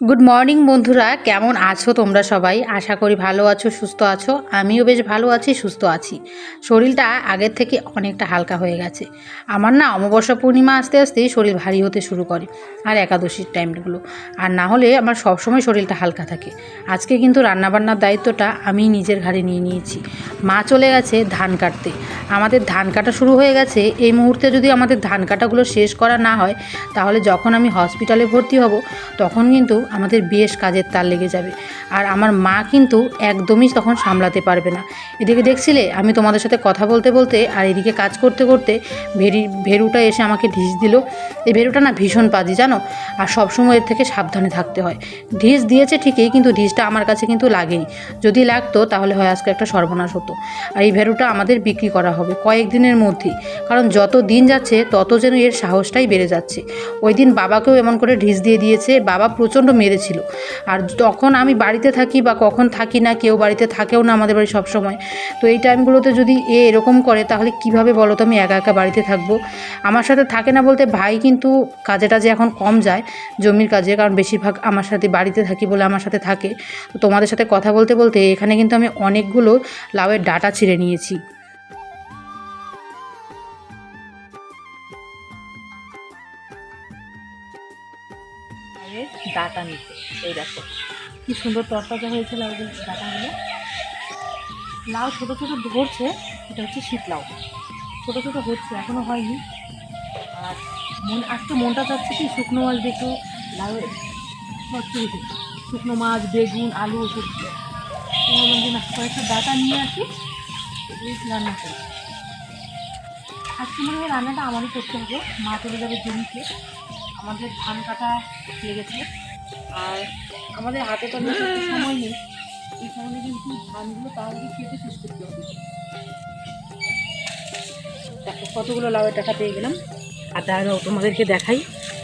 Good morning বন্ধুরা। কেমন আছো তোমরা সবাই? আশা করি ভালো আছো, সুস্থ আছো। আমিও বেশ ভালো আছি, সুস্থ আছি। শরীরটা আগের থেকে অনেকটা হালকা হয়ে গেছে। আমার না অমাবস্যা পূর্ণিমা আসতে আসতেই শরীর ভারী হতে শুরু করে, আর একাদশীর টাইমগুলো। আর না হলে আমার সবসময় শরীরটা হালকা থাকে। আজকে কিন্তু রান্নাবান্নার দায়িত্বটা আমি নিজের ঘাড়ে নিয়ে নিয়েছি। মা চলে গেছে ধান কাটতে। আমাদের ধান কাটা শুরু হয়ে গেছে। এই মুহূর্তে যদি আমাদের ধান কাটাগুলো শেষ করা না হয়, তাহলে যখন আমি হসপিটালে ভর্তি হব, তখন কিন্তু আমাদের বেশ কাজের তার লেগে যাবে। আর আমার মা কিন্তু একদমই তখন সামলাতে পারবে না। এদিকে দেখছিলে, আমি তোমাদের সাথে কথা বলতে বলতে আর এদিকে কাজ করতে করতে ভেরি, ভেরুটা এসে আমাকে ঢিস দিল। এই ভেরুটা না ভীষণ পাজি, জানো? আর সবসময় এর থেকে সাবধানে থাকতে হয়। ঢিস দিয়েছে ঠিকই, কিন্তু ঢিসটা আমার কাছে কিন্তু লাগেনি। যদি লাগতো, তাহলে হয় আজকে একটা সর্বনাশ হতো। আর এই ভেরুটা আমাদের বিক্রি করা হবে কয়েকদিনের মধ্যেই। কারণ যত দিন যাচ্ছে, তত যেন এর সাহসটাই বেড়ে যাচ্ছে। ওই দিন বাবাকেও এমন করে ঢিস দিয়ে দিয়েছে। বাবা প্রচণ্ড মেরেছিল। আর তখন আমি বাড়িতে থাকি বা কখন থাকি না, কেউ বাড়িতে থাকেও না আমাদের বাড়ি সবসময়, তো এই টাইমগুলোতে যদি এ এরকম করে, তাহলে কীভাবে বলো তো আমি একা একা বাড়িতে থাকব? আমার সাথে থাকে না বলতে ভাই কিন্তু কাজে টাজে এখন কম যায়, জমির কাজে, কারণ বেশিরভাগ আমার সাথে বাড়িতে থাকি বলে আমার সাথে থাকে। তো তোমাদের সাথে কথা বলতে বলতে এখানে কিন্তু আমি অনেকগুলো লাউয়ের ডাটা ছিঁড়ে নিয়েছি। লাউয়ের ডাটা নিতে। এই দেখো, কি সুন্দর তরতাজা হয়েছে লাউয়ের ডাটাগুলো। লাউ ছোটো ছোটো ধরছে, এটা হচ্ছে শীত লাউ ছোটো ছোটো হচ্ছে এখনও হয়নি। আর মন, আজকে মনটা চাচ্ছে কি শুকনো মাছ দেখো লাউ শুকনো মাছ, বেগুন, আলু ওষুধ না, কয়েকটা ডাটা নিয়ে আসি রান্না করি। আজকে মনে হয় রান্নাটা আমারই করতে হবে, মা চলে যাবে জমিতে আমাদের ধান কাটা লেগেছে। আর আমাদের হাতে তো সময় নেই। এই কারণে কিন্তু ধানগুলো তাড়াতাড়ি কেটে শেষ করতে হবে। দেখো, কতগুলো লাউয়ের টাকা পেয়ে গেলাম। আর দাঁড়াও তোমাদেরকে দেখাই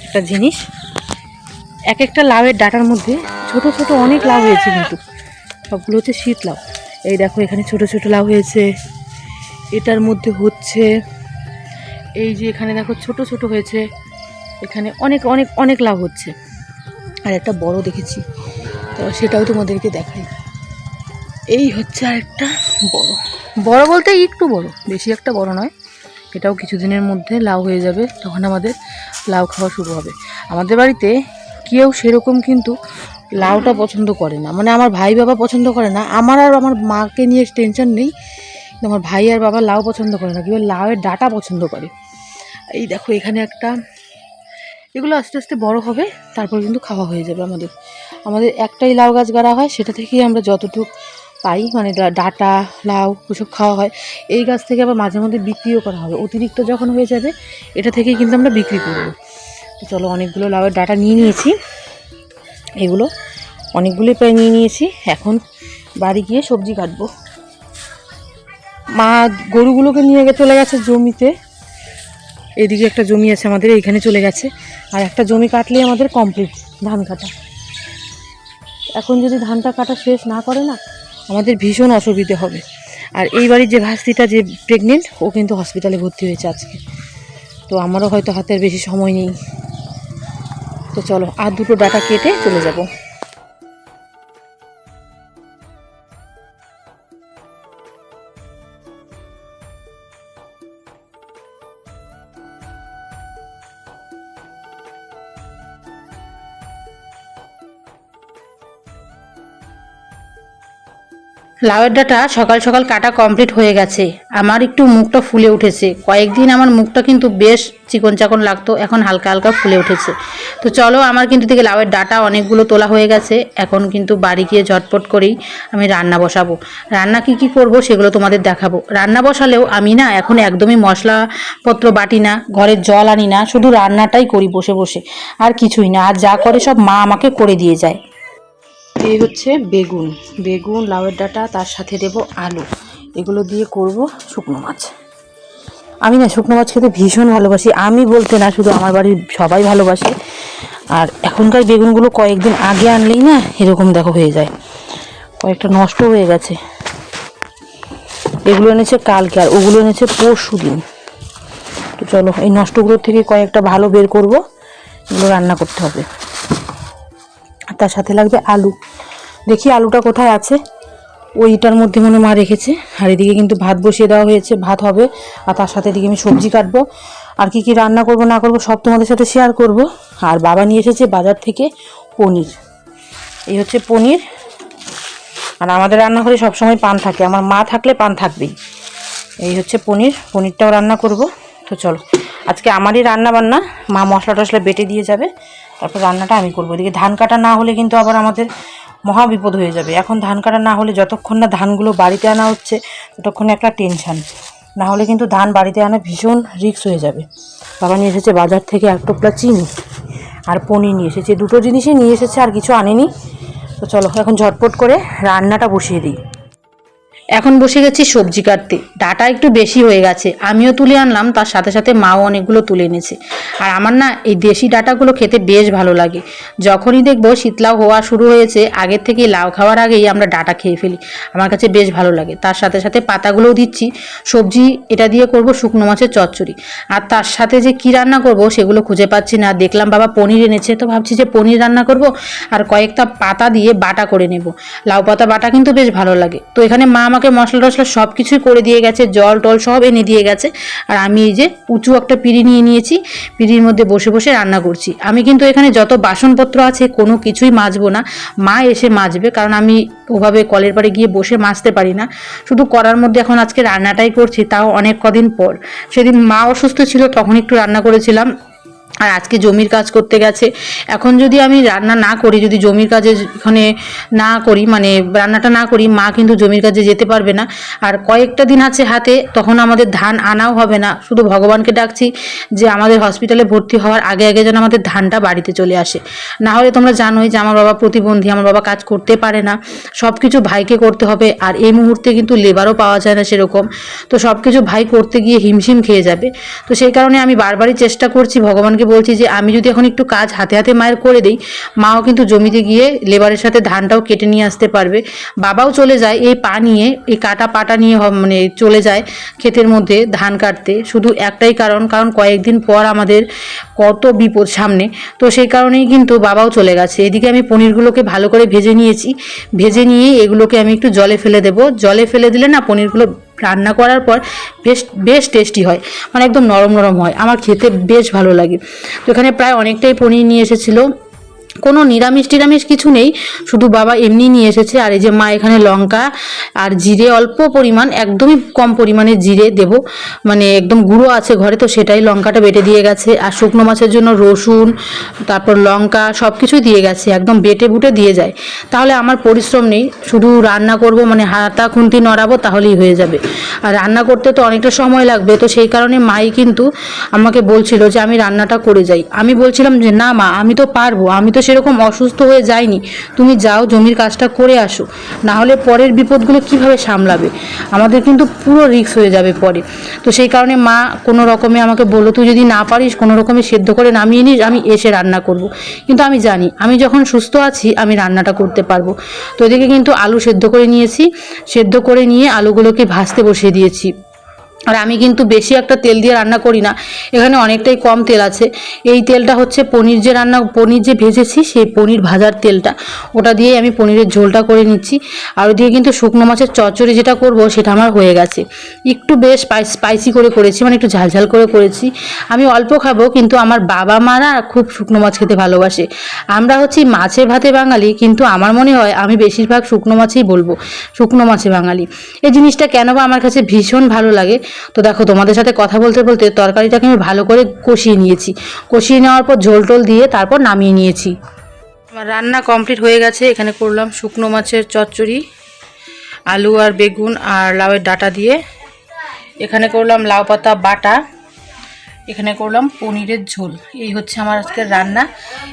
একটা জিনিস। এক একটা লাউয়ের ডাটার মধ্যে ছোট ছোট অনেক লাউ হয়েছে কিন্তু। সবগুলো হচ্ছে শীত লাউ। এই দেখো, এখানে ছোট ছোট লাউ হয়েছে। এটার মধ্যে হচ্ছে এই যে এখানে দেখো, ছোট ছোট হয়েছে। এখানে অনেক অনেক অনেক লাভ হচ্ছে। আর একটা বড় দেখেছি। তো সেটাও তোমাদেরকে দেখাই। এই হচ্ছে আর একটা বড়। বড় বলতে একটু বড়, বেশি একটা বড় নয়। এটাও কিছুদিনের মধ্যে লাউ হয়ে যাবে, তখন আমাদের লাউ খাওয়া শুরু হবে। আমাদের বাড়িতে কেউ সেরকম কিন্তু লাউটা পছন্দ করে না। মানে আমার ভাই বাবা পছন্দ করে না। আমার আর আমার মাকে নিয়ে টেনশন নেই। আমার ভাই আর বাবা লাউ পছন্দ করে না। কেউ লাউয়ের ডাটা পছন্দ করে। এই দেখো এখানে একটা এগুলো আস্তে আস্তে বড় হবে, তারপর কিন্তু খাওয়া হয়ে যাবে আমাদের। আমাদের একটাই লাউ গাছ গাড়া হয়, সেটা থেকেই আমরা যতটুকু পাই মানে ডাটা, লাউ, ওসব খাওয়া হয়। এই গাছ থেকে আবার মাঝে মধ্যে বিক্রিও করা হবে। অতিরিক্ত যখন হয়ে যাবে, এটা থেকেই কিন্তু আমরা বিক্রি করব। তো চলো অনেকগুলো লাউয়ের ডাটা নিয়ে নিয়েছি। এগুলো অনেকগুলোই প্রায় নিয়ে নিয়েছি। এখন বাড়ি গিয়ে সবজি কাটবো। মা গরুগুলোকে নিয়ে চলে গেছে জমিতে। এদিকে একটা জমি আছে আমাদের, এইখানে চলে গেছে। আর একটা জমি কাটলেই আমাদের কমপ্লিট ধান কাটা। এখন যদি ধানটা কাটা শেষ না করে না, আমাদের ভীষণ অসুবিধে হবে। আর এই বাড়ির যে ভাস্তিটা যে প্রেগনেন্ট ও কিন্তু হসপিটালে ভর্তি হয়েছে আজকে। তো আমারও হয়তো হাতের বেশি সময় নেই। তো চলো, আর দুটো ডাটা কেটে চলে যাব। লাউয়ের ডাটা সকাল সকাল কাটা কমপ্লিট হয়ে গেছে। আমার একটু মুখটা ফুলে উঠেছে। কয়েকদিন আমার মুখটা কিন্তু বেশ চিকন চাকন লাগতো, এখন হালকা হালকা ফুলে উঠেছে। তো চলো, আমার কিন্তু থেকে লাউয়ের ডাটা অনেকগুলো তোলা হয়ে গেছে। এখন কিন্তু বাড়ি গিয়ে ঝটপট করেই আমি রান্না বসাবো। রান্না কি কি করব সেগুলো তোমাদের দেখাবো। রান্না বসালেও আমি না এখন একদমই মশলাপত্র বাটি না, ঘরের জল আনি না, শুধু রান্নাটাই করি বসে বসে, আর কিছুই না। আর যা করে সব মা আমাকে করে দিয়ে যায়। এই হচ্ছে বেগুন। বেগুন, লাউয়ের ডাঁটা, তার সাথে দেবো আলু। এগুলো দিয়ে করব শুকনো মাছ। আমি না শুকনো মাছ খেতে ভীষণ ভালোবাসি। আমি বলতে না, শুধু আমার বাড়ির সবাই ভালোবাসে। আর এখনকার বেগুনগুলো কয়েকদিন আগে আনলেই না এরকম দেখো হয়ে যায়। কয়েকটা নষ্ট হয়ে গেছে। এগুলো এনেছে কালকে আর ওগুলো এনেছে পরশু দিন। তো চলো, এই নষ্টগুলোর থেকে কয়েকটা ভালো বের করব। এগুলো রান্না করতে হবে। তার সাথে লাগবে আলু। দেখি আলুটা কোথায় আছে। ওইটার মধ্যে মনে মা রেখেছে। আর এদিকে কিন্তু ভাত বসিয়ে দেওয়া হয়েছে। ভাত হবে। আর তার সাথে এদিকে আমি সবজি কাটবো। আর কি কি রান্না করব, না করব, সব তোমাদের সাথে শেয়ার করব। আর বাবা নিয়ে এসেছে বাজার থেকে পনির। এই হচ্ছে পনির। আর আমাদের রান্নাঘরে সবসময় পান থাকে। আমার মা থাকলে পান থাকবেই। এই হচ্ছে পনির। পনিরটাও রান্না করব। তো চলো, আজকে আমারই রান্না বান্না মা মশলা টশলা বেটে দিয়ে যাবে। তারপর রান্নাটা আমি করব। এদিকে ধান কাটা না হলে কিন্তু আবার আমাদের মহা বিপদ হয়ে যাবে। এখন ধান কাটা না হলে যতক্ষণ না ধানগুলো বাড়িতে আনা হচ্ছে, ততক্ষণে একটা টেনশান না হলে কিন্তু ধান বাড়িতে আনা ভীষণ রিস্ক হয়ে যাবে। বাবা নিয়ে এসেছে বাজার থেকে এক টোপলা চিনি আর পনির নিয়ে এসেছে। দুটো জিনিসই নিয়ে এসেছে, আর কিছু আনেনি। তো চলো, এখন ঝটপট করে রান্নাটা বসিয়ে দিই। এখন বসে গেছি সবজি কাটতে। ডাটা একটু বেশি হয়ে গেছে। আমিও তুলে আনলাম, তার সাথে সাথে মাও অনেকগুলো তুলে এনেছে। আর আমার না এই দেশি ডাটাগুলো খেতে বেশ ভালো লাগে। যখনই দেখব শীতলাও হওয়া শুরু হয়েছে, আগের থেকে লাউ খাওয়ার আগেই আমরা ডাটা খেয়ে ফেলি। আমার কাছে বেশ ভালো লাগে। তার সাথে সাথে পাতাগুলোও দিচ্ছি। সবজি এটা দিয়ে করব শুকনো মাছের চচ্চড়ি। আর তার সাথে যে কি রান্না করব সেগুলো খুঁজে পাচ্ছি না। দেখলাম বাবা পনির এনেছে, তো ভাবছি যে পনির রান্না করব। আর কয়েকটা পাতা দিয়ে বাটা করে নেব। লাউ পাতা বাটা কিন্তু বেশ ভালো লাগে। তো এখানে মা আমাকে মশলা টশলা সব কিছুই করে দিয়ে গেছে, জল টল সব এনে দিয়ে গেছে। আর আমি এই যে উঁচু একটা পিঁড়ি নিয়ে নিয়েছি, পিঁড়ির মধ্যে বসে বসে রান্না করছি। আমি কিন্তু এখানে যত বাসনপত্র আছে কোনো কিছুই মাজবো না। মা এসে মাজবে, কারণ আমি ওভাবে কলের পাড়ে গিয়ে বসে মাজতে পারি না। শুধু করার মধ্যে এখন আজকে রান্নাটাই করছি, তাও অনেক কদিন পর। সেদিন মা অসুস্থ ছিল, তখন একটু রান্না করেছিলাম। আর আজকে জমির কাজ করতে গেছে। এখন যদি আমি রান্না না করি, যদি জমির কাজে ওখানে না করি মানে রান্নাটা না করি, মা কিন্তু জমির কাজে যেতে পারবে না। আর কয়েকটা দিন আছে হাতে, তখন আমাদের ধান আনাও হবে না। শুধু ভগবানকে ডাকছি যে আমাদের হসপিটালে ভর্তি হওয়ার আগে আগে যেন আমাদের ধানটা বাড়িতে চলে আসে। না হলে তোমরা জানোই যে আমার বাবা প্রতিবন্ধী, আমার বাবা কাজ করতে পারে না। সব কিছু ভাইকে করতে হবে, আর এই মুহূর্তে কিন্তু লেবারও পাওয়া যায় না সেরকম। তো সব কিছু ভাই করতে গিয়ে হিমশিম খেয়ে যাবে। তো সেই কারণে আমি বারবারই চেষ্টা করছি ভগবানকে বলছি যে আমি যদি এখন একটু কাজ হাতে হাতে মায়ের করে দিই, মাও কিন্তু জমিতে গিয়ে লেবারের সাথে ধানটাও কেটে নিয়ে আসতে পারবে। বাবাও চলে যায় এই পা নিয়ে, এই কাটা পাটা নিয়ে মানে চলে যায় ক্ষেতের মধ্যে ধান কাটতে। শুধু একটাই কারণ কারণ কয়েকদিন পর আমাদের কত বিপদ সামনে। তো সেই কারণেই কিন্তু বাবাও চলে গেছে। এদিকে আমি পনিরগুলোকে ভালো করে ভেজে নিয়েছি। ভেজে নিয়ে এগুলোকে আমি একটু জলে ফেলে দেবো। জলে ফেলে দিলে না পনিরগুলো রান্না করার পর বেশ বেশ টেস্টি হয়। মানে একদম নরম নরম হয়। আমার খেতে বেশ ভালো লাগে। তো এখানে প্রায় অনেকটাই পনির নিয়ে এসেছিল। কোনো নিরামিষ টিরামিষ কিছু নেই, শুধু বাবা এমনি নিয়ে এসেছে। আর এই যে মা এখানে লঙ্কা আর জিরে অল্প পরিমাণ, একদমই কম পরিমাণে জিরে দেব। মানে একদম গুঁড়ো আছে ঘরে, তো সেটাই লঙ্কাটা বেটে দিয়ে গেছে। আর শুকনো মাছের জন্য রসুন, তারপর লঙ্কা সব কিছুই দিয়ে গেছে, একদম বেটে বুটে দিয়ে যায়। তাহলে আমার পরিশ্রম নেই, শুধু রান্না করব মানে হাতা খুন্তি নড়াবো তাহলেই হয়ে যাবে। আর রান্না করতে তো অনেকটা সময় লাগবে, তো সেই কারণে মাই কিন্তু আমাকে বলছিল যে আমি রান্নাটা করে যাই। আমি বলছিলাম যে, না মা, আমি তো পারব, আমি তো সেরকম অসুস্থ হয়ে যায়নি। তুমি যাও, জমির কাজটা করে আসো। না হলে পরের বিপদগুলো কীভাবে সামলাবে? আমাদের কিন্তু পুরো রিস্ক হয়ে যাবে পরে। তো সেই কারণে মা কোনো রকমে আমাকে বলল, তুই যদি না পারিস, কোনো রকমে সেদ্ধ করে নামিয়ে নিস, আমি এসে রান্না করব। কিন্তু আমি জানি, আমি যখন সুস্থ আছি, আমি রান্নাটা করতে পারব। তো এদিকে কিন্তু আলু সেদ্ধ করে নিয়েছি। সেদ্ধ করে নিয়ে আলুগুলোকে ভাজতে বসিয়ে দিয়েছি। আর আমি কিন্তু বেশি একটা তেল দিয়ে রান্না করি না, এখানে অনেকটাই কম তেল আছে। এই তেলটা হচ্ছে পনির যে রান্না, পনির যে ভেজেছি সেই পনির ভাজার তেলটা। ওটা দিয়ে আমি পনিরের ঝোলটা করে নিচ্ছি। আর ওদিকে কিন্তু শুকনো মাছের চচ্চড়ি যেটা করব সেটা আমার হয়ে গেছে। একটু বেশ স্পাইসি করে করেছি মানে একটু ঝালঝাল করে করেছি। আমি অল্প খাব, কিন্তু আমার বাবা মারা খুব শুকনো মাছ খেতে ভালোবাসে। আমরা হচ্ছি মাছে ভাতে বাঙালি, কিন্তু আমার মনে হয় আমি বেশিরভাগ শুকনো মাছেই বলব, শুকনো মাছে বাঙালি। এই জিনিসটা কেন বা আমার কাছে ভীষণ ভালো লাগে তো দেখো, তোমাদের সাথে কথা বলতে বলতে তরকারিটাকে আমি ভালো করে কষিয়ে নিয়েছি। কষিয়ে নেওয়ার পর ঝোল টোল দিয়ে তারপর নামিয়ে নিয়েছি। আমার রান্না কমপ্লিট হয়ে গেছে। এখানে করলাম শুকনো মাছের চচ্চড়ি, আলু আর বেগুন আর লাউয়ের ডাটা দিয়ে। এখানে করলাম লাউ পাতা বাটা। এখানে করলাম পনিরের ঝোল। এই হচ্ছে আমার আজকের রান্না।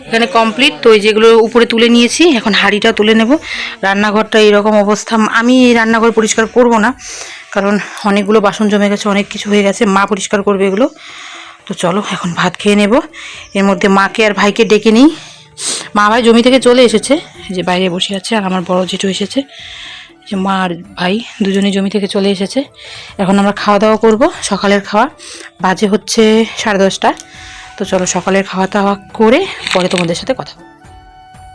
এখানে কমপ্লিট। তো যেগুলো উপরে তুলে নিয়েছি। এখন হাঁড়িটা তুলে নেব। রান্নাঘরটা এরকম অবস্থা। আমি এই রান্নাঘর পরিষ্কার করব না। কারণ অনেকগুলো বাসন জমে গেছে, অনেক কিছু হয়ে গেছে। মা পরিষ্কার করবে এগুলো। তো চলো, এখন ভাত খেয়ে নেব। এর মধ্যে মাকে আর ভাইকে ডেকে নিই। মা ভাই জমি থেকে চলে এসেছে। যে বাইরে বসে আছে আর আমার বড় জেঠু এসেছে। যে মা আর ভাই দুজনেই জমি থেকে চলে এসেছে। এখন আমরা খাওয়া দাওয়া করব, সকালের খাওয়া। বাজে হচ্ছে সাড়ে দশটা। তো চলো, সকালের খাওয়া দাওয়া করে পরে তোমাদের সাথে কথা।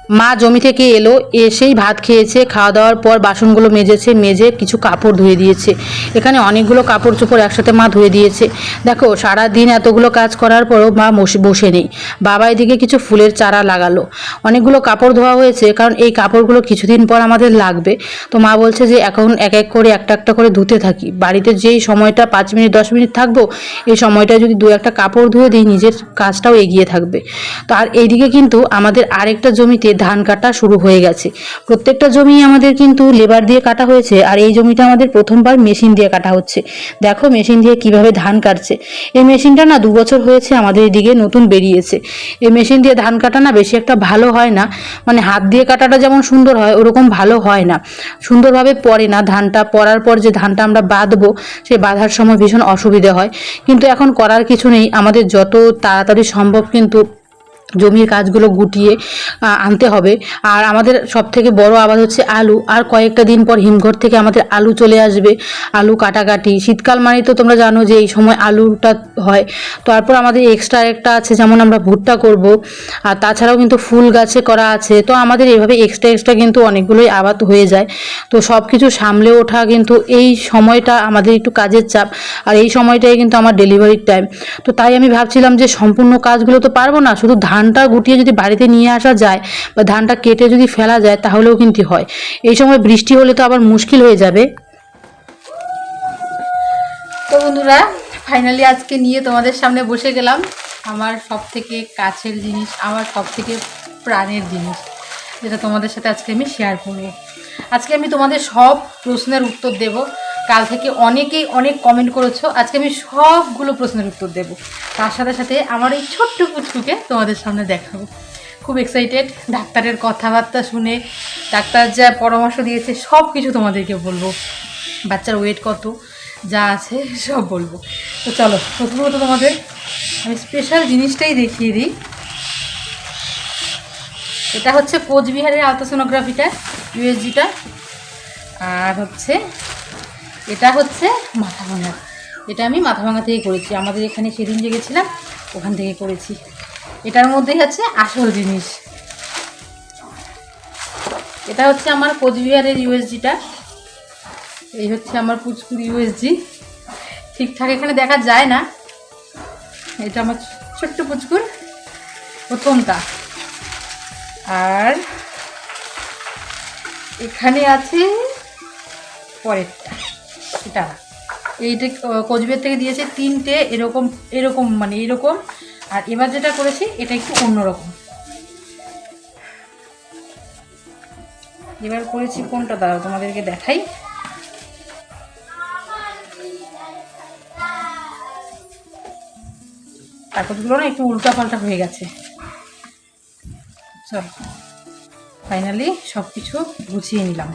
মা জমি থেকে এলো, এসেই ভাত খেয়েছে খাওয়া দাওয়ার পর বাসনগুলো মেজেছে, মেজে কিছু কাপড় ধুয়ে দিয়েছে। এখানে অনেকগুলো কাপড় চোপড় একসাথে মা ধুয়ে দিয়েছে। দেখো সারা দিন এতগুলো কাজ করার পরও মা বসে নেই। বাবা এদিকে কিছু ফুলের চারা লাগালো। অনেকগুলো কাপড় ধোয়া হয়েছে, কারণ এই কাপড়গুলো কিছুদিন পর আমাদের লাগবে। তো মা বলছে যে, এখন এক এক করে, একটা একটা করে ধুতে থাকি। বাড়িতে যেই সময়টা পাঁচ মিনিট, দশ মিনিট থাকব, এই সময়টা যদি দু একটা কাপড় ধুয়ে দিই, নিজের কাজটাও এগিয়ে থাকবে। তো আর এইদিকে কিন্তু আমাদের আরেকটা জমিতে ধান কাটা শুরু হয়ে গেছে। প্রত্যেকটা জমি আমাদের কিন্তু লেবার দিয়ে কাটা হয়েছে, আর এই জমিটা আমাদের প্রথমবার মেশিন দিয়ে কাটা হচ্ছে। দেখো মেশিন দিয়ে কীভাবে ধান কাটছে। এই মেশিনটা না দু বছর হয়েছে আমাদের এদিকে নতুন বেরিয়েছে। এই মেশিন দিয়ে ধান কাটা না বেশি একটা ভালো হয় না। মানে হাত দিয়ে কাটাটা যেমন সুন্দর হয়, ওরকম ভালো হয় না। সুন্দরভাবে পরে না ধানটা পরার পর যে ধানটা আমরা বাঁধবো, সে বাঁধার সময় ভীষণ অসুবিধে হয়। কিন্তু এখন করার কিছু নেই, আমাদের যত তাড়াতাড়ি সম্ভব কিন্তু জমির কাজগুলো গুটিয়ে আনতে হবে। আর আমাদের সব থেকে বড় আবাদ হচ্ছে আলু। আর কয়েকটা দিন পর হিমঘর থেকে আমাদের আলু চলে আসবে। আলু কাটাকাটি। শীতকাল মানে তো তোমরা জানো যে এই সময় আলুটা হয়। তারপর আমাদের এক্সট্রা একটা আছে, যেমন আমরা ভুট্টা করব। আর তাছাড়াও কিন্তু ফুল গাছে করা আছে। তো আমাদের এভাবে এক্সট্রা এক্সট্রা কিন্তু অনেকগুলোই আবাদ হয়ে যায়। তো সব কিছু সামলে ওঠা কিন্তু এই সময়টা আমাদের একটু কাজের চাপ। আর এই সময়টাই কিন্তু আমার ডেলিভারির টাইম তো তাই আমি ভাবছিলাম যে সম্পূর্ণ কাজগুলো তো পারব না, শুধু ধানটা গুটিয়ে যদি বাড়িতে নিয়ে আসা যায় বা ধানটা কেটে যদি ফেলা যায় তাহলেও কিন্তু হয়। এই সময় বৃষ্টি হলে তো আবার মুশকিল হয়ে যাবে। তো বন্ধুরা ফাইনালি আজকে নিয়ে তোমাদের সামনে বসে গেলাম। আমার সব থেকে কাছের জিনিস, আমার সব থেকে প্রাণের জিনিস, যেটা তোমাদের সাথে আজকে আমি শেয়ার করব। আজকে আমি তোমাদের সব প্রশ্নের উত্তর দেব। কাল থেকে অনেকেই অনেক কমেন্ট করেছ। আজকে আমি সবগুলো প্রশ্নের উত্তর দেব। তার সাথে সাথে আমার এই ছোট্ট পুচকুকে তোমাদের সামনে দেখাবো। খুব এক্সাইটেড ডাক্তারের কথাবার্তা শুনে, ডাক্তার যা পরামর্শ দিয়েছে সব কিছু তোমাদেরকে বলব। বাচ্চার ওয়েট কত, যা আছে, সব বলব। তো চলো, প্রথমত তোমাদের আমি স্পেশাল জিনিসটাই দেখিয়ে দিই। এটা হচ্ছে কোচবিহারের আলট্রাসোনোগ্রাফিটা ইউএসজিটা আর হচ্ছে এটা হচ্ছে মাথা ভাঙা। এটা আমি মাথা ভাঙা থেকে করেছি। আমাদের এখানে সেদিন যে গেছিলাম ওখান থেকে করেছি। এটার মধ্যেই হচ্ছে আসল জিনিস। এটা হচ্ছে আমার কোচবিহারের ইউএসজিটা এই হচ্ছে আমার পুচকুর ইউএসজি ঠিকঠাক এখানে দেখা যায় না। এটা আমার ছোট্ট পুচকুর প্রথমটা। আর এখানে আছে পরেরটা। এটা। এইটা কোচবিহার থেকে দিয়েছে তিনটে এরকম এরকম মানে এরকম। আর এবার যেটা করেছি, এটা একটু অন্যরকম। এবার করেছি কোনটা? দাঁড়াও, তোমাদেরকে দেখাই। কাগজগুলো না একটু উল্টা পাল্টা হয়ে গেছে। চল ফাইনালি সব কিছু গুছিয়ে নিলাম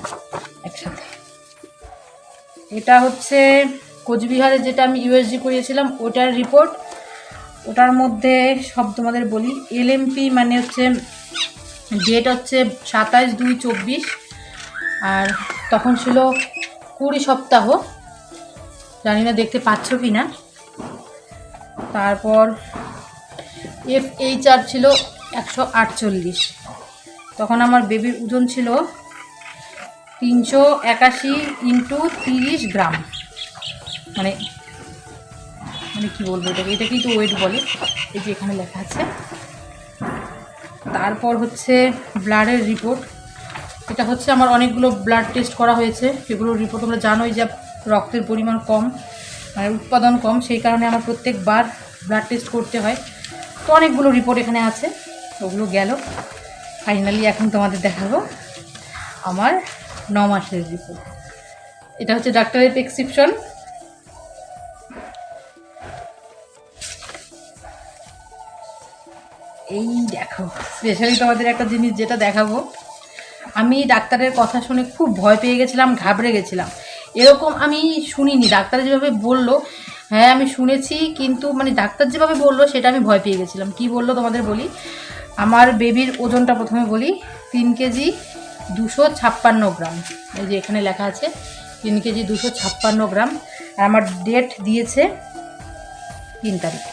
একসাথে। এটা হচ্ছে কোচবিহারে যেটা আমি ইউএসজি করিয়েছিলাম, ওটার রিপোর্ট ওটার মধ্যে সব তোমাদের বলি। এলএমপি মানে হচ্ছে ডেট হচ্ছে সাতাশ দুই চব্বিশ, আর তখন ছিল কুড়ি সপ্তাহ। জানি না দেখতে পাচ্ছ কি না তারপর এফ এইচ আর ছিল একশো আটচল্লিশ। তখন আমার বেবির ওজন ছিল তিনশো একাশি ইন্টু তিরিশ গ্রাম। মানে মানে কি বলব এটাকে? এটাকেই তো ওয়েট বলে। এই যে এখানে লেখা আছে। তারপর হচ্ছে ব্লাডের রিপোর্ট এটা হচ্ছে আমার অনেকগুলো ব্লাড টেস্ট করা হয়েছে। সেগুলোর রিপোর্ট তোমরা জানোই যে রক্তের পরিমাণ কম মানে উৎপাদন কম। সেই কারণে আমার প্রত্যেকবার ব্লাড টেস্ট করতে হয়। তো অনেকগুলো রিপোর্ট এখানে আছে। ওগুলো গেল। ফাইনালি এখন তোমাদের দেখাবো। আমার ন মাসের রিপোর্ট এটা হচ্ছে ডাক্তারের প্রেসক্রিপশন এই দেখো স্পেশালি তোমাদের একটা জিনিস যেটা দেখাবো। আমি ডাক্তারের কথা শুনে খুব ভয় পেয়ে গেছিলাম, ঘাবড়ে গেছিলাম। এরকম আমি শুনিনি, ডাক্তার যেভাবে বলল হ্যাঁ আমি শুনেছি, কিন্তু মানে ডাক্তার যেভাবে বলল, সেটা আমি ভয় পেয়ে গেছিলাম। কি বলল তোমাদের বলি? আমার বেবির ওজনটা প্রথমে বলি, তিন কেজি দুশো ছাপ্পান্ন গ্রাম। এই যে এখানে লেখা আছে, তিন কেজি দুশো ছাপ্পান্ন গ্রাম। আর আমার ডেট দিয়েছে তিন তারিখ।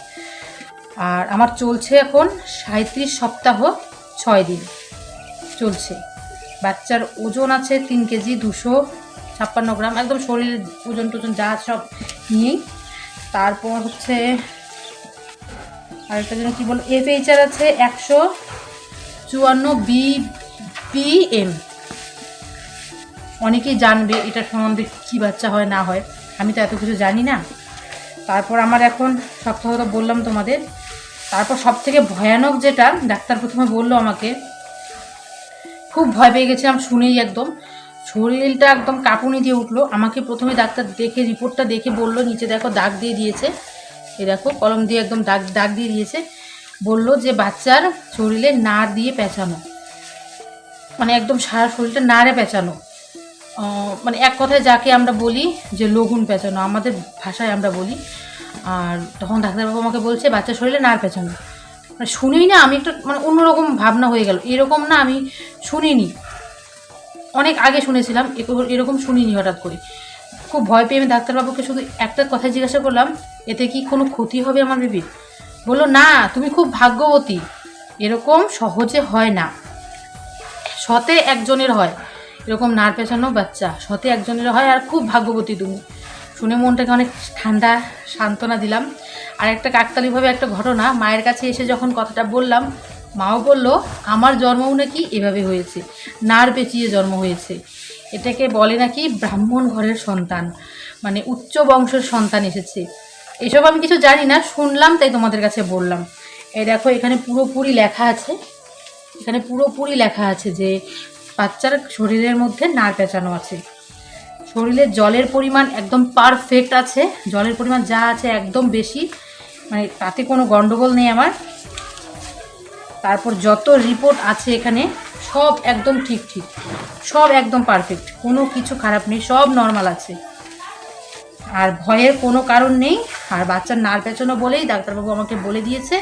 আর আমার চলছে এখন সাঁত্রিশ সপ্তাহ ছয় দিন। চলছে। বাচ্চার ওজন আছে তিন কেজি দুশো ছাপ্পান্ন গ্রাম। একদম শরীরের ওজন টোজন যা সব নিয়েই। তারপর হচ্ছে আরেকটা যেন কী বল এফএইচআর আছে একশো চুয়ান্ন বি বিএম অনেকেই জানবে এটার সম্বন্ধে কী বাচ্চা হয়, না হয়। আমি তো এত কিছু জানি না। তারপর আমার এখন সপ্তাহ তো বললাম তোমাদের। তারপর সব থেকে ভয়ানক যেটা, ডাক্তার প্রথমে বলল আমাকে। খুব ভয় পেয়ে গেছিলাম শুনেই একদম। শরীরটা একদম কাঁপুনি দিয়ে উঠল। আমাকে প্রথমে ডাক্তার দেখে, রিপোর্টটা দেখে বলল, নিচে দেখো দাগ দিয়ে দিয়েছে। এ দেখো, কলম দিয়ে একদম দাগ দাগ দিয়ে দিয়েছে। বলল যে বাচ্চার শরীরে নাড় দিয়ে পেঁচানো। মানে একদম সারা শরীরটা নাড়ে পেঁচানো। মানে এক কথায় যাকে আমরা বলি যে লঘুন পেঁচানো, আমাদের ভাষায় আমরা বলি, আর তখন ডাক্তারবাবু আমাকে বলছে বাচ্চার শরীরে নাড় পেঁচানো। মানে শুনেই না আমি একটা মানে অন্যরকম ভাবনা হয়ে গেল। এরকম না আমি শুনিনি। অনেক আগে শুনেছিলাম, এরকম- এরকম শুনিনি হঠাৎ করে। খুব ভয় পেয়ে আমি ডাক্তারবাবুকে শুধু একটা কথা জিজ্ঞাসা করলাম, এতে কি কোনো ক্ষতি হবে আমার বেবির? বলল, না, তুমি খুব ভাগ্যবতী। এরকম সহজে হয় না। সতে একজনের হয়। এরকম নার পেঁচানো বাচ্চা, সতে একজনের হয় আর খুব ভাগ্যবতী তুমি। শুনে মনটাকে অনেক ঠান্ডা সান্ত্বনা দিলাম। আর একটা কাকতালিভাবে একটা ঘটনা, মায়ের কাছে এসে যখন কথাটা বললাম, মাও বলল, আমার জন্মও নাকি এভাবে হয়েছে, নার পেঁচিয়ে জন্ম হয়েছে। এটাকে বলে নাকি ব্রাহ্মণ ঘরের সন্তান মানে উচ্চ বংশের সন্তান এসেছে। এসব আমি কিছু জানি না, শুনলাম তাই তোমাদের কাছে বললাম। এই দেখো, এখানে পুরোপুরি লেখা আছে। এখানে পুরোপুরি লেখা আছে যে বাচ্চার শরীরের মধ্যে নার পেঁচানো আছে। শরীরে জলের পরিমাণ একদম পারফেক্ট আছে। জলের পরিমাণ যা আছে একদম বেশি। মানে তাতে কোনো গন্ডগোল নেই আমার। তারপর যত রিপোর্ট আছে এখানে, সব একদম ঠিক ঠিক। সব একদম পারফেক্ট কোনো কিছু খারাপ নেই, সব নর্মাল আছে। আর ভয়ের কোনো কারণ নেই। আর বাচ্চার নার পেঁচানো বলেই ডাক্তারবাবু আমাকে বলে দিয়েছে,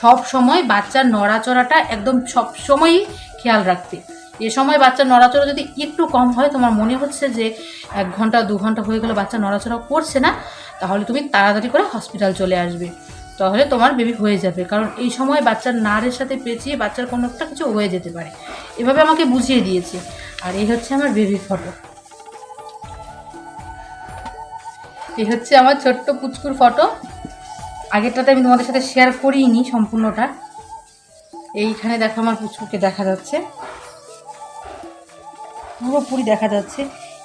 সব সময় বাচ্চার নড়াচড়াটা একদম সব সময়ই খেয়াল রাখতে। এ সময় বাচ্চার নড়াচড়া যদি একটু কম হয়, তোমার মনে হচ্ছে যে এক ঘণ্টা, দু ঘণ্টা হয়ে গেলে বাচ্চা নড়াচড়া করছে না, তাহলে তুমি তাড়াতাড়ি করে হসপিটাল চলে আসবে। তাহলে তোমার বেবি হয়ে যাবে। কারণ এই সময় বাচ্চার নারের সাথে পেঁচিয়ে বাচ্চার কোনো একটা কিছু হয়ে যেতে পারে। এভাবে আমাকে বুঝিয়ে দিয়েছে। আর এই হচ্ছে আমার বেবির ফটো এই হচ্ছে আমার ছোট্ট পুচকুর ফটো আগেরটাতে আমি তোমাদের সাথে শেয়ার করিনি সম্পূর্ণটা। এইখানে দেখো আমার পুচকুকে দেখা যাচ্ছে। পুরোপুরি দেখা যাচ্ছে।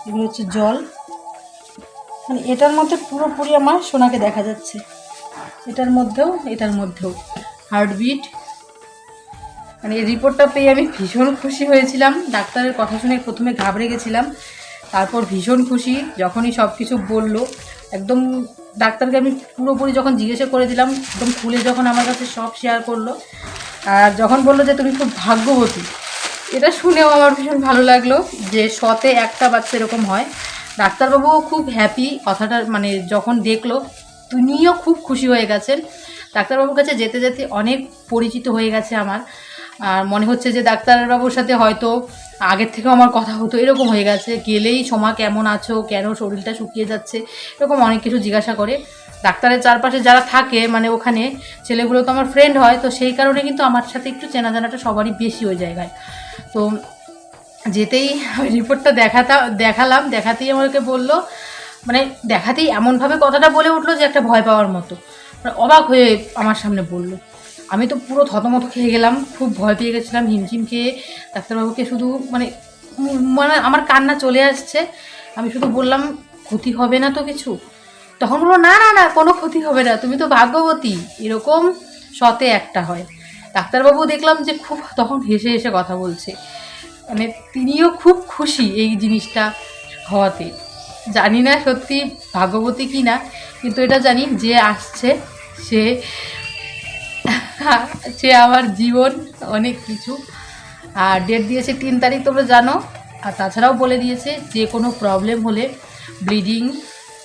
এগুলো হচ্ছে জল। মানে এটার মধ্যে পুরোপুরি আমার সোনাকে দেখা যাচ্ছে। এটার মধ্যেও এটার মধ্যেও। হার্টবিট। মানে এই রিপোর্টটা পেয়ে আমি ভীষণ খুশি হয়েছিলাম। ডাক্তারের কথা শুনে প্রথমে ঘাবড়ে গেছিলাম। তারপর ভীষণ খুশি, যখনই সব কিছু বলল। একদম ডাক্তারকে আমি পুরোপুরি যখন জিজ্ঞাসা করে দিলাম, একদম খুলে যখন আমার কাছে সব শেয়ার করল। আর যখন বলল যে, তুমি খুব ভাগ্যবতী। এটা শুনেও আমার ভীষণ ভালো লাগল যে শতে একটা বাচ্চা এরকম হয়। ডাক্তারবাবুও খুব হ্যাপি কথাটা মানে যখন দেখল, তিনিও খুব খুশি হয়ে গেছেন। ডাক্তারবাবুর কাছে যেতে যেতে অনেক পরিচিত হয়ে গেছে আমার। আর মনে হচ্ছে যে ডাক্তারবাবুর সাথে হয়তো আগের থেকেও আমার কথা হতো, এরকম হয়ে গেছে। গেলেই সোমা কেমন আছো, কেন শরীরটা শুকিয়ে যাচ্ছে, এরকম অনেক কিছু জিজ্ঞাসা করে। ডাক্তারের চারপাশে যারা থাকে মানে ওখানে ছেলেগুলো তো আমার ফ্রেন্ড হয়, তো সেই কারণে কিন্তু আমার সাথে একটু চেনা জানাটা সবারই বেশি ওই জায়গায়। তো যেতেই রিপোর্টটা দেখাতা, দেখালাম, দেখাতেই আমাকে বলল মানে দেখাতেই এমনভাবে কথাটা বলে উঠল যে একটা ভয় পাওয়ার মতো। মানে অবাক হয়ে আমার সামনে বলল। আমি তো পুরো থতমত খেয়ে গেলাম, খুব ভয় পেয়ে গেছিলাম হিমঝিম খেয়ে ডাক্তারবাবুকে শুধু মানে মানে আমার কান্না চলে আসছে। আমি শুধু বললাম, ক্ষতি হবে না তো কিছু? তখন বলল, না না না, কোনো ক্ষতি হবে না, তুমি তো ভাগ্যবতী। এরকম সতে একটা হয়। ডাক্তারবাবু দেখলাম যে খুব তখন হেসে হেসে কথা বলছে। মানে তিনিও খুব খুশি এই জিনিসটা হওয়াতে। জানি না সত্যি ভাগ্যবতী কি না, কিন্তু এটা জানি যে আসছে, সে সে আমার জীবন অনেক কিছু। আর ডেট দিয়েছে তিন তারিখ তোমরা জানো, আর তাছাড়াও বলে দিয়েছে যে কোনো প্রবলেম হলে ব্লিডিং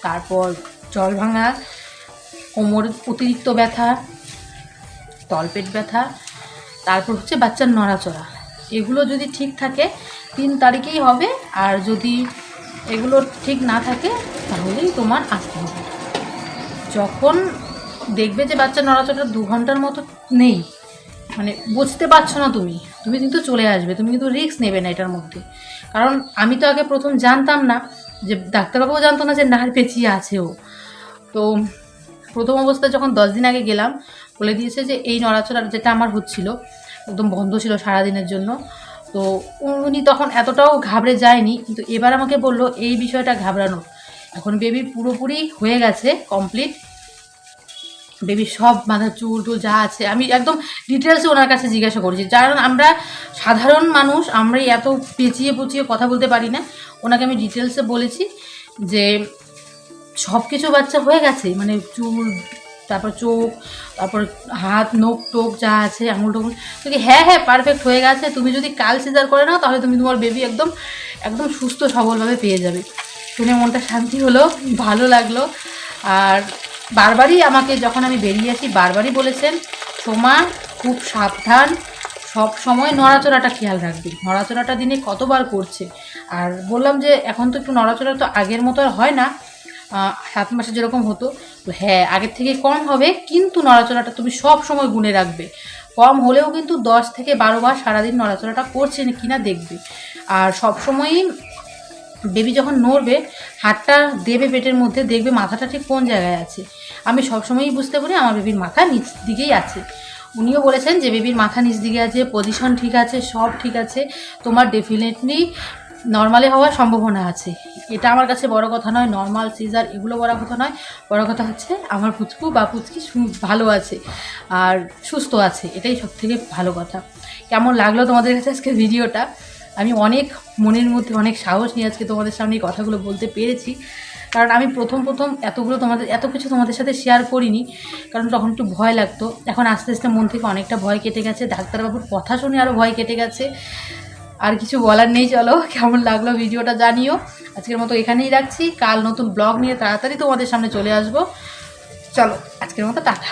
তারপর জল ভাঙা, কোমর অতিরিক্ত ব্যথা তলপেট ব্যথা, তারপর হচ্ছে বাচ্চার নড়াচড়া। এগুলো যদি ঠিক থাকে, তিন তারিখেই হবে, আর যদি এগুলো ঠিক না থাকে, তাহলেই তোমার আসতে হবে। যখন দেখবে যে বাচ্চা নড়াচড়া দু ঘণ্টার মতো নেই মানে বুঝতে পারছ না তুমি তুমি কিন্তু চলে আসবে, তুমি কিন্তু রিস্ক নেবে না এটার মধ্যে। কারণ আমি তো আগে প্রথম জানতাম না যে ডাক্তারবাবুও জানতো না যে নার পেঁচিয়ে আছে ও। তো প্রথম অবস্থায় যখন দশ দিন আগে গেলাম বলে দিয়েছে যে এই নড়াচড়া যেটা আমার হচ্ছিল, একদম বন্ধ ছিল সারাদিনের জন্য। তো উনি তখন এতটাও ঘাবড়ে যায়নি, কিন্তু এবার আমাকে বলল, এই বিষয়টা ঘাবড়ানো। এখন বেবি পুরোপুরি হয়ে গেছে কমপ্লিট বেবির সব মাথার চুল টুল যা আছে, আমি একদম ডিটেলসে ওনার কাছে জিজ্ঞাসা করেছি। কারণ আমরা সাধারণ মানুষ আমরা এত পেঁচিয়ে পুচিয়ে কথা বলতে পারি না। ওনাকে আমি ডিটেলসে বলেছি যে সব কিছু বাচ্চা হয়ে গেছে মানে চুল তারপর চোখ, তারপর হাত, নখ, টোক যা আছে, আঙুল টঙুল। তো কি হ্যাঁ হ্যাঁ পারফেক্ট হয়ে গেছে। তুমি যদি কাল সিজার করে নাও, তাহলে তুমি তোমার বেবি একদম একদম সুস্থ, সবলভাবে পেয়ে যাবে। শুনে মনটা শান্তি হলো, ভালো লাগল। আর বারবারই আমাকে যখন আমি বেরিয়ে আসি, বারবারই বলেছেন, সোমা, খুব সাবধান। সব সময় নড়াচড়াটা খেয়াল রাখবি। নড়াচড়াটা দিনে কতবার করছে। আর বললাম যে, এখন তো একটু নড়াচড়া তো আগের মতো আর হয় না। সাত মাসে যেরকম হতো, তো হ্যাঁ আগের থেকে কম হবে, কিন্তু নড়াচড়াটা তুমি সব সময় গুনে রাখবে। কম হলেও কিন্তু দশ থেকে বারো বার সারাদিন নড়াচড়াটা করছে না কিনা দেখবে। আর সব সময়ই বেবি যখন নড়বে, হাতটা দেবে পেটের মধ্যে, দেখবে মাথাটা ঠিক কোন জায়গায় আছে। আমি সবসময়ই বুঝতে পারি আমার বেবির মাথা নিচ দিকেই আছে। উনিও বলেছেন যে, বেবির মাথা নিচ দিকে আছে পজিশন ঠিক আছে, সব ঠিক আছে, তোমার ডেফিনেটলি নর্মালে হওয়ার সম্ভাবনা আছে। এটা আমার কাছে বড় কথা নয়, নর্মাল, সিজার, এগুলো বড় কথা নয়। বড় কথা হচ্ছে আমার পুচকু বা পুচকি ভালো আছে আর সুস্থ আছে, এটাই সব থেকে ভালো কথা। কেমন লাগল তোমাদের কাছে আজকে ভিডিওটা? আমি অনেক মনের মধ্যে অনেক সাহস নিয়ে আজকে তোমাদের সামনে এই কথাগুলো বলতে পেরেছি। কারণ আমি প্রথম প্রথম এতগুলো তোমাদের, এত কিছু তোমাদের সাথে শেয়ার করিনি। কারণ তখন একটু ভয় লাগতো। এখন আস্তে আস্তে মন থেকে অনেকটা ভয় কেটে গেছে। ডাক্তারবাবুর কথা শুনে আরও ভয় কেটে গেছে। আর কিছু বলার নেই, চলো। কেমন লাগল ভিডিওটা জানিও। আজকের মতো এখানেই রাখছি। কাল নতুন ব্লগ নিয়ে তাড়াতাড়ি তোমাদের সামনে চলে আসব। চলো, আজকের মতো টাটা।